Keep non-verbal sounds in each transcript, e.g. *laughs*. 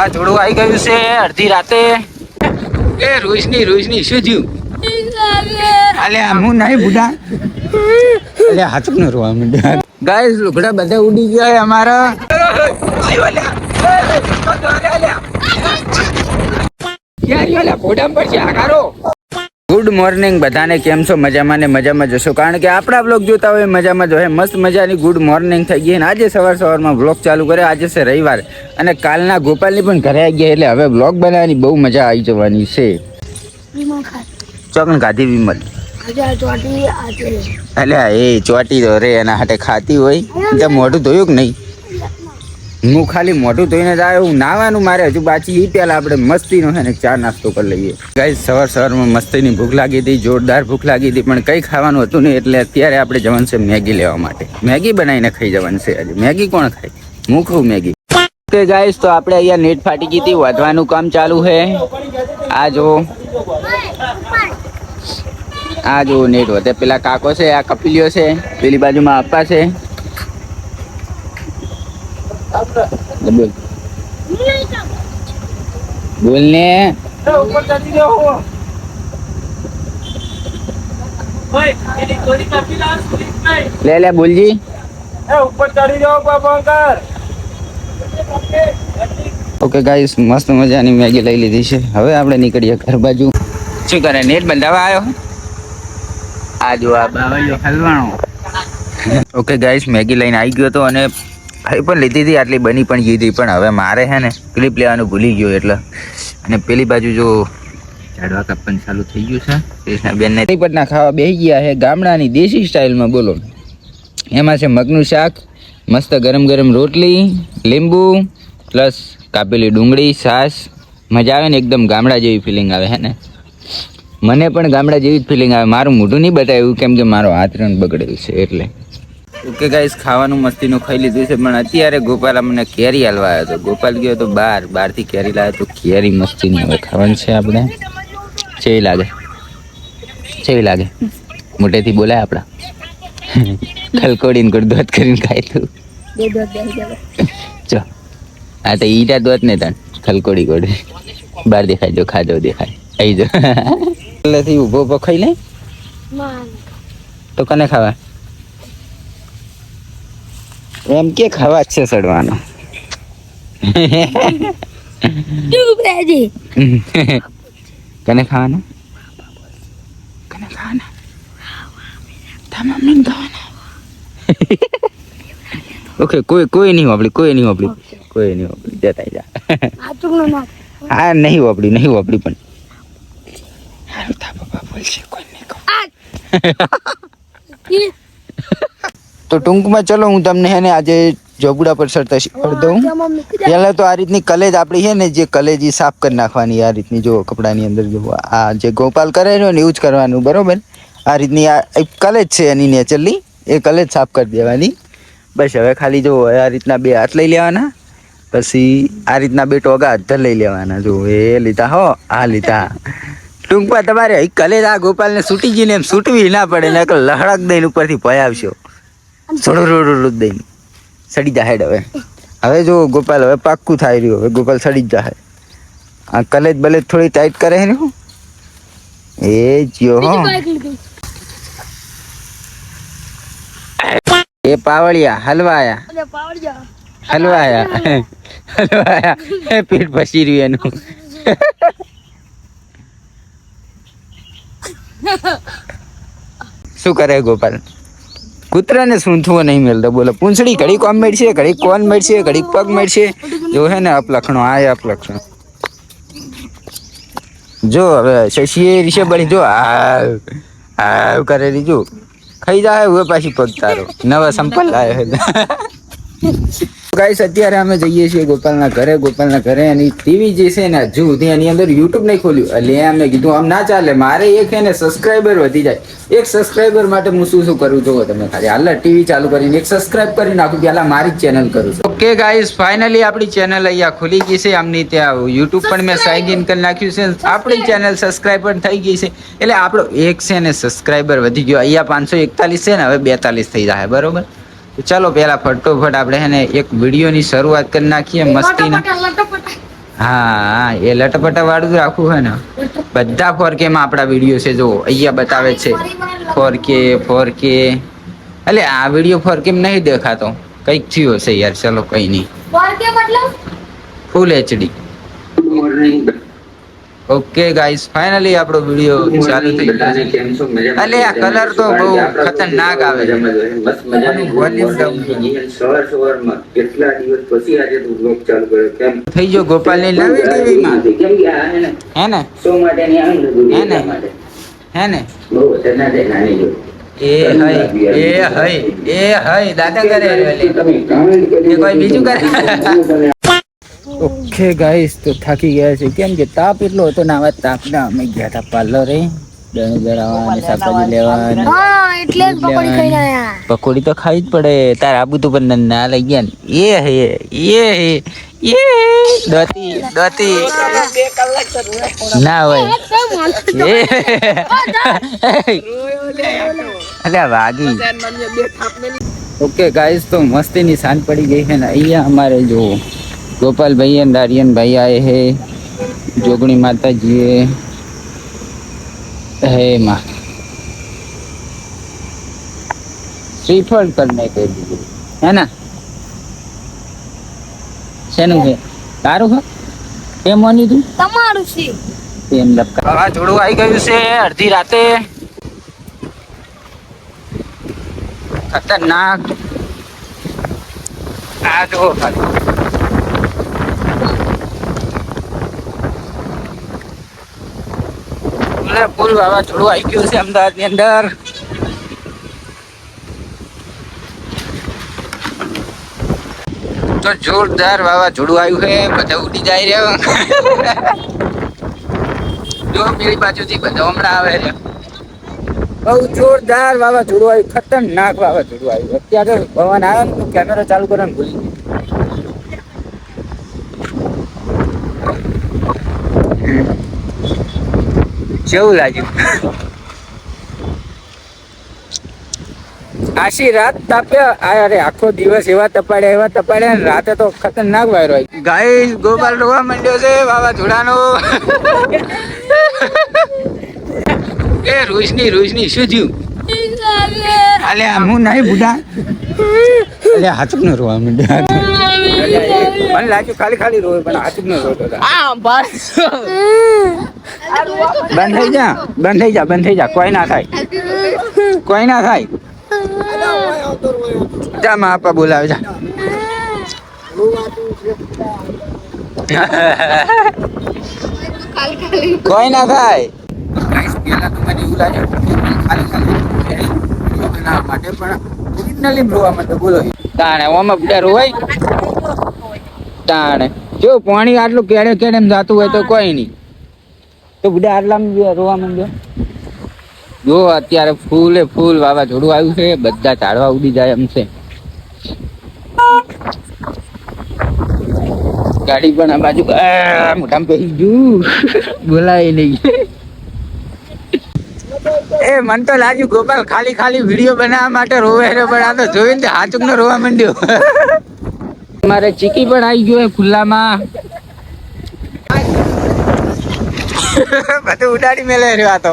વાવાઝોડું આવી ગયું છે અડધી રાતે. એ રોશની રોશની શું થયું? અલે હું નહીં બુડા અલે હાથ ન રોવા માંડ્યા. ગાઈસ લુગડા બધા ઉડી ગયા અમારા. ગુડ મોર્નિંગ બધાને કેમ છો? મજામાં ને મજામાં જશો કારણ કે આપણા બ્લોગ જોતા હોય મજામાં જ હોય. મસ્ત મજાની ગુડ મોર્નિંગ થઈ ગઈ અને આજે સવાર સવારમાં બ્લોગ ચાલુ કરે આજે છે રવિવાર અને કાલના ગોપાલની પણ ઘરે આવી ગયા એટલે હવે બ્લોગ બનાવવાની બહુ મજા આવી જવાની છે. ચોકન ખાધી વિમલ? અલ્યા એ ચોટી તો રે એના હાટે ખાતી હોય. તે મોઢું ધોયું કે નહીં? હું ખાલી મોઢું ધોઈને જ આવ્યો નાવાનું મારે, હજુ બાકી એ પહેલાં આપણે મસ્તીનો છે ને ચા નાસ્તો કરી લઈએ. ગાઈ સવાર સવારમાં મસ્તીની ભૂખ લાગી હતી, જોરદાર ભૂખ લાગી હતી, પણ કંઈ ખાવાનું હતું નહીં, એટલે અત્યારે આપણે જવાનું છે મેગી લેવા માટે. મેગી બનાવીને ખાઈ જવાનું છે આજે. મેગી કોણ ખાય? હું ખાઉં મેગી. ઓકે ગાઈસ તો આપણે અહીંયા નેટ ફાટી ગઈ હતી, વધવાનું કામ ચાલુ છે. આ જો આ જો નેટ વધે. પેલા કાકો છે, આ કપિલિયો છે, પેલી બાજુમાં આપા છે. બોલ. બોલ ને લે લે બોલજી. ઓકે ગાઈસ મસ્ત મજાની મેગી લઈ લીધી છે. હવે આપણે નીકળીએ ઘર બાજુ. શું કરે નેટ બંધાવા આવ્યો? આ જો આ બાવાયો હલવાણો ઓકે ગાઈસ મેગી લઈને આવી ગયો તો અને ખાઈ પણ લીધી હતી, આટલી બની પણ હતી. પણ હવે મારે છે ને ક્લિપ લેવાનું ભૂલી ગયો એટલે. અને પેલી બાજુ જો ઝાડવા કાપવાનું ચાલુ થઈ ગયું છે. કૃષ્ણાબેન ને પટના ખાવા બેસી ગયા છે? ગામડાની દેશી સ્ટાઇલમાં બોલો. એમાં છે મગનું શાક, મસ્ત ગરમ ગરમ રોટલી, લીંબુ, પ્લસ કાપેલી ડુંગળી, છાશ. મજા આવે ને એકદમ ગામડા જેવી ફિલિંગ આવે, હે ને? મને પણ ગામડા જેવી જ ફિલિંગ આવે. મારું મોઢું નહીં બતાવ્યું કેમ કે મારો હાથ રણ બગડેલું છે, એટલે. ઓકે ગાઈસ ખાવાનું મસ્તીનું ખાઈ લીધું છે પણ અત્યારે ગોપાલ અમને કેરી હાલવા આવ્યો હતો. ગોપાલ ગયો તો બહાર બહારથી કેરી લાવ્યો તો કેરી મસ્તીની હવે ખાવાનું છે આપણે. ચેવી લાગે. ચેવી લાગે. મોટેથી બોલાય આપણા. ખલકોડીને ગુડદોત કરીને ખાય તું. ચો આ તો ઈટા દોત ને તણ. ખલકોડી ગોડી બહાર દેખાય જો ખાજો દેખાય. આવી જો. *laughs* પહેલેથી ઊભો ઊભો ખાઈ લે. તો કને ખાવા? એમ કે ખાવા જ છે સડવાનો તું બેજી કને ખાવાના? કને ખાવાના? તમામ નહીં ખાવાના ઓકે કોઈ કોઈ નહીં વાપરી કોઈ નહીં વાપરી. કોઈ નહીં વાપરી. જતા જા. આ ચૂકનો ના હા નહીં વાપરી નહીં વાપરી પણ. હારું તા બાબા બોલશે કોઈ નહીં કહું. *laughs* ઈ તો ટૂંકમાં ચલો હું તમને હે ને આજે જોગુડા પર સરતા શીખવાડ દઉં. પહેલા તો આ રીતની કલેજ આપણી છે ને જે કલેજ સાફ કરી નાખવાની આ રીતની જો કપડાની અંદર જો આ જે ગોપાલ કરે ને એવું જ કરવાનું બરાબર? આ રીતની આ કલેજ છે એની નેચરલી એ કલેજ સાફ કરી દેવાની. બસ હવે ખાલી જો આ રીતના બે હાથ લઈ લેવાના પછી આ રીતના બે ટોગા હાથ લઈ લેવાના જો એ લીધા હો આ લીધા. ટૂંકમાં તમારે કલેજ આ ગોપાલને સૂટી જઈને એમ સૂટવી ના પડે ને લહડક દઈને ઉપરથી ભયાવશો સોડો દઈને સડી જાય હવે. હવે જો ગોપાલ હવે પાક્કું થાય રહ્યું. હવે ગોપાલ સડી જ જાય આ કલેજ બલેજ થોડી ટાઈટ કરે ને એ જ્યો હો. એ પાવળિયા હલવાયા. હલવાયા. હલવાયા. એ પેટ ભસી રહ્યું એનું. *laughs* શું કરે ગોપાલ? કૂતરાને સૂંથવો નહીં મળતો બોલો, પૂંછડી ઘડી કોમ મેળશે, ઘડીક કોન મળશે, ઘડીક પગ મળશે? જો હે ને અપલક્ષણો આ અપલક્ષણો જો, હવે શશીએ રીશે બળી જો આ કરે કરેલી ખાઈ જાય હવે પાછી પગ તારો. નવા સંપલ લાયો ગાઈસ અત્યારે અમે જઈએ છીએ ગોપાલના ઘરે. ગોપાલના ઘરે એની ટીવી જે છે ને હજુ સુધી એની અંદર યુટ્યુબ નહીં ખોલ્યું. એટલે અમે કીધું આમ ના ચાલે મારે એક એને સબસ્ક્રાઈબર વધી જાય. એક સબસ્ક્રાઈબર માટે હું શું શું કરું જોવો તમે ખાલી. હાલ ટીવી ચાલુ કરીને એક સબસ્ક્રાઈબ કરી નાખું પહેલા મારી જ ચેનલ કરું છું. ઓકે ગાઈસ ફાઇનલી આપણી ચેનલ અહીંયા ખુલી ગઈ છે. આમની ત્યાં યુટ્યુબ પણ મેં સાઇન ઇન કરી નાખ્યું છે. આપણી ચેનલ સબસ્ક્રાઈબ પણ થઈ ગઈ છે. એટલે આપણો એક છે ને સબસ્ક્રાઈબર વધી ગયો. અહીંયા પાંચસો એકતાલીસ છે ને હવે બેતાલીસ થઈ જાય બરોબર? તો ચાલો પહેલા ફટોફટ આપણે હે ને એક વિડીયોની શરૂઆત કરી નાખીએ મસ્તીના. હા એ લટપટા વાળું જ રાખવું હોય ને. બધા ફોર કે માં આપણા વીડિયો છે જો અહીંયા બતાવે છે. ફોર કે ફોર કે એટલે આ વીડિયો ફોર કેમ નહીં દેખાતો. કંઈક થયું હશે યાર ચલો કઈ નહીં. Full HD okay guys finally આપણો વીડિયો ચાલુ થઈ ગયો. છે અલે આ કલર તો બહુ ખતરનાક આવે છે. volume down સવાર સવારમાં કેટલા દિવસ પછી આજે તું બ્લોગ ચાલુ કર્યો? કેમ? થઈ ગયો ગોપાલની નવી ટીવીમાં? કેમ કે હે ને હે ને? શો માટે ની ને હે ને? હે ને? બહુ ખતરનાક છે નાની જો એ હય એ હય એ હય દાદા કરે એ કોઈ બીજું કરે? ઓકે ગાઈસ તો થાકી ગયા છે. કેમ કે તાપ એટલો હતો ને આવા તાપના અમે ગયા હતા પાર્લરે દહીં દળાવવા શાકભાજી લેવાની. હા એટલે પકોડી તો ખાવી જ પડે. તાર આબુ તો પણ ના લઈ ગયા ને. એ હે એ હે એ દોતી દોતી ના હોય અરે અલ્યા વાગી. ઓકે ગાઈસ તો મસ્તીની સાંજ પડી ગઈ છે ને અહીંયા અમારે જો ગોપાલભાઈ અને દારિયનભાઈ આए હે. જોગણી માતાજીએ હે માં. શ્રીફળ કરને કહી દીધું. હે ને? શેનું છે? તારું છે? કેમ માની તું? તમારું છે. એમ લપકા. વાવાઝોડું આવી ગયું છે અડધી રાતે. ખતરનાક. આ જો ખાલી. એટલે ફૂલ વાવાઝોડું આવી ગયું છે અમદાવાદની અંદર. તો જોરદાર વાવાઝોડું આવ્યું છે, બધા ઉડી જાય રહ્યો *laughs* જો મેરી બાજુથી બધા હમણાં આવે છે. બહુ જોરદાર વાવાઝોડું આવ્યું, ખતરનાક વાવાઝોડું આવ્યું. અત્યારે ભવન આવ્યો ને કેમેરો ચાલુ કરવાનું ભૂલી ગયો. કેવું લાગ્યું. આશી રાત તાપ્યા આ અરે આખો દિવસ એવા તપાડ્યા એવા તપાડ્યા ને રાતે તો ખતરનાક વાયરો આવી ગાય. ગોપાલ રોવા માંડ્યો છે વાવાઝોડાનો એ રોશની રોશની શું થયું? અલે આ હું નહીં બુઢા અલે હાચુક નો રોવા માંડ્યો મને લાગ્યું ખાલી ખાલી રોવે પણ હાચુક નો રોતો હતો. બંધ થઈ જા બંધ થઈ જા બંધ થઈ જા કોઈ ના થાય કોઈ ના થાય જા મા આપા બોલાવે જા કોઈ ના થાય પહેલા તો મને એવું લાગે ખાલી ખાલી બનાવવા માટે પણ ઓરિજિનલી રોવા માટે બોલો તાણે ઓમાં બધા રોવાય તાણે. જો પાણી આટલું કેડે કેડે જાતું હોય તો કોઈ નહીં. તો બધા આટલા રોવા માંડ્યો જો અત્યારે ફૂલે ફૂલ વાવાઝોડું આવ્યું છે બધા ઝાડવા ઉડી જાય એમ છે. ગાડી પણ આ બાજુ મોઢામાં પહેરી ગયું. બોલાય નહીં. એ મન તો લાગ્યું ગોપાલ ખાલી ખાલી વીડિયો બનાવવા માટે રોવે પણ આ તો જોઈને હાચુક નો રોવા માંડ્યો. મારે ચીકી પણ આવી ગયો ખુલ્લામાં. બધું ઉડાડી મેલે રહ્યો આ તો.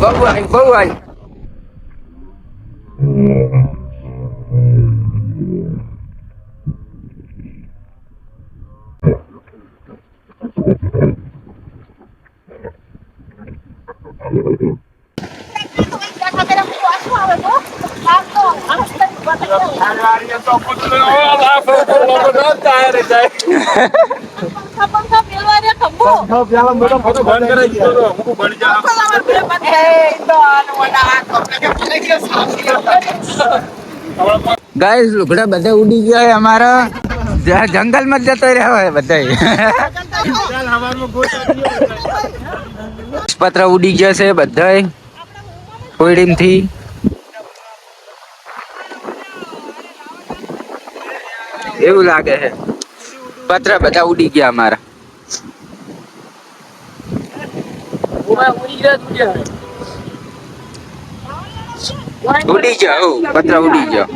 બહુ આવી બહુ આવી ગાઈસ, લુગડા બધા ઉડી ગયા અમારા. જ્યાં જંગલમાં જ જતો રહ્યા હોય બધા પત્ર ઉડી ગયા છે બધાય. કોઈડીમથી. એવું લાગે છે. પત્ર બધા ઉડી ગયા અમારા. ઉડી જાઓ પત્ર ઉડી જાઓ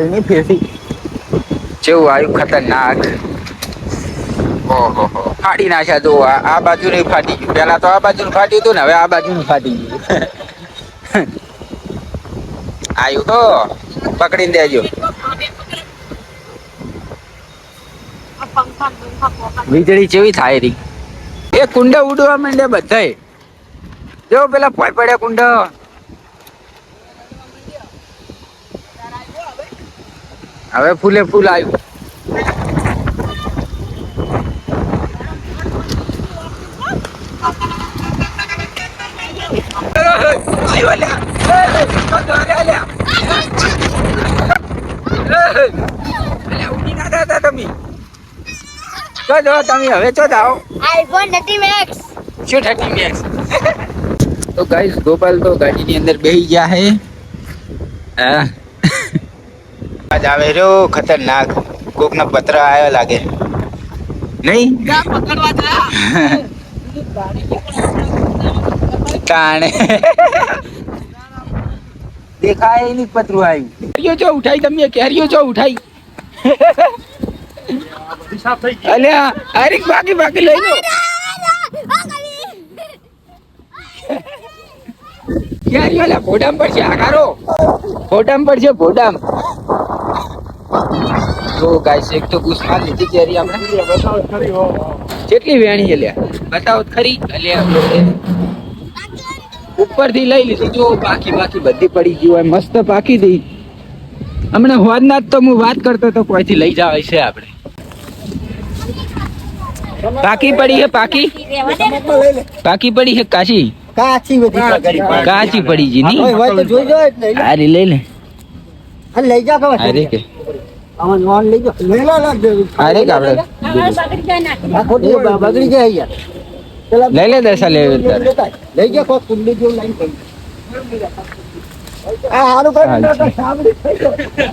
નહીં ફેરથી જેવું આવ્યું ખતરનાક. ઓહો ફાડી નાખ્યા તો આ બાજુ નહીં ફાટી ગયું. પેલા તો આ બાજુ ફાટ્યું હતું ને હવે આ બાજુ ફાટી ગયું. *laughs* આવ્યું તો પકડીને દેજો. વીજળી જેવી થાય રી એ કુંડ ઉડવા માંડે બધાય જો પેલા પોય પડ્યા કુંડ હવે ફૂલે ફૂલ આવ્યું આવ્યો અલ્યા. એ, તો અલ્યા, અલ્યા. એ, અલ્યા, ઉડી ના જતા તમે ચો જો તમે હવે ચો જાઓ. આઈફોન થર્ટી મેક્સ શું થર્ટી મેક્સ તો ગાઈસ ગોપાલ તો ગાડીની અંદર બેસી ગયા હે. હા. આજ આવે રહ્યો ખતરનાક. કોકનો પત્ર આવ્યો લાગે. નહીં? તાણે. દેખાય નહીં પતરું આવ્યું કેરીઓ ચો ઉઠાઈ તમે કેરીઓ ચો ઉઠાઈ અલ્યા અરે બાકી બાકી લઈ લો. ક્યારે ઓલા ભોડામ પડશે આકારો ભોડામ પડશે ભોડામ. તો ગાઈસ, એક તો ગુસ્સમાં લીધી કેરી આપણે. કેટલી વેણી છે લ્યા ખરી? અલ્યા ઉપરથી લઈ લીધી. જો બાકી બાકી બધી પડી ગયું હોય, મસ્ત પાકી હતી હમણાં હોદના જ તો હું વાત કરતો તો કોઈથી લઈ જાવ છે આપણે. પાકી પડી છે પાકી? પાકી પડી છે કાચી? બધી. કાચી પડી જી ની જોઈ જો એટલે લઈ લે. અરે લઈ લે. હા, લઈ જા અરે કે? લઈ લો, લઈ લો. લઈ જા કુંડી જેવું લાઈન આ છે. સાંભળી